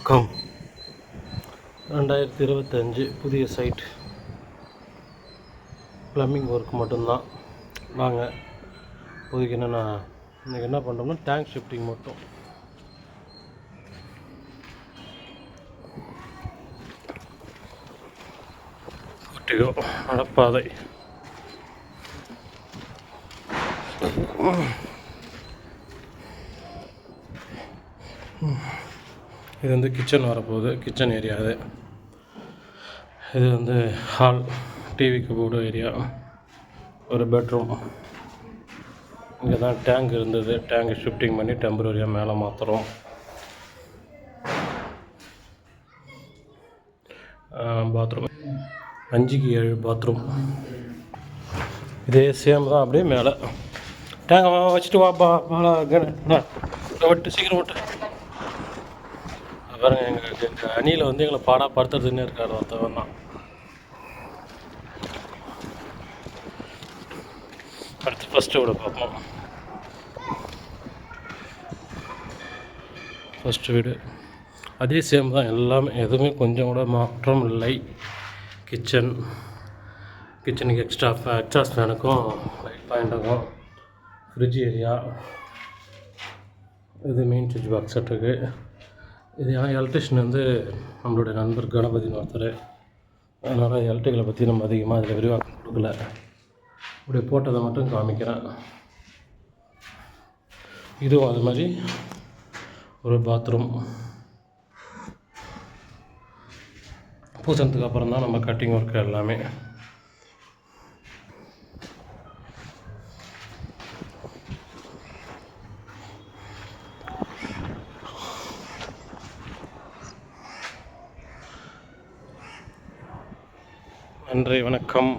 வணக்கம் ரெண்டாயிரத்தி இருபத்தஞ்சு புதிய சைட் ப்ளம்பிங் ஒர்க் மட்டும்தான். வாங்க இப்போதைக்கு என்னென்னா இன்றைக்கி என்ன பண்ணுறோம்னா டேங்க் ஷிஃப்டிங் மட்டும். ஒட்டிகோ நடப்பாதை இது வந்து கிச்சன் வரப்போகுது கிச்சன் ஏரியா அது இது வந்து ஹால் டிவிக்கு போர்டு ஏரியா ஒரு பெட்ரூம் இங்கே தான் டேங்க் இருந்தது டேங்க் ஷிஃப்டிங் பண்ணி டெம்பரரியாக மேலே மாற்றுறோம் பாத்ரூம் அஞ்சுக்கு ஏழு பாத்ரூம் இதே சேம் தான் அப்படியே மேலே டேங்க வச்சுட்டு வாப்பா மேலே விட்டு சீக்கிரம் விட்டு பாருங்க எங்கள் எங்கள் அணியில் வந்து எங்களை பாடாக படுத்துறதுன்னு இருக்கார் ஒருத்தவன் தான். அடுத்து ஃபஸ்ட்டு வீடு பார்ப்போம். ஃபஸ்ட்டு வீடு. அதே சேம் தான் எல்லாமே எதுவுமே கொஞ்சம் கூட மாற்றம் இல்லை. கிச்சன் கிச்சனுக்கு எக்ஸ்ட்ரா எக்ஸ்ட்ராஸ் ஃபேனுக்கும் லைட் பாயிண்ட்டுக்கும் ஃப்ரிட்ஜ் ஏரியா இது மெயின் சுவிட்ச் பாக்ஸ் இருக்குது இது ஏன்னா எலக்ட்ரிஷியன் வந்து நம்மளுடைய நண்பர் கணபதினு ஒருத்தர் அதனால் எலக்ட்ரிக்கலை பற்றி நம்ம அதிகமாக அதில் விரிவாக்கம் கொடுக்கல. இப்படி போட்டதை மட்டும் காமிக்கிறேன். இதுவும் அது மாதிரி ஒரு பாத்ரூம் பூசணத்துக்கு அப்புறம் தான் நம்ம கட்டிங் ஒர்க்கு எல்லாமே. நன்றி வணக்கம்.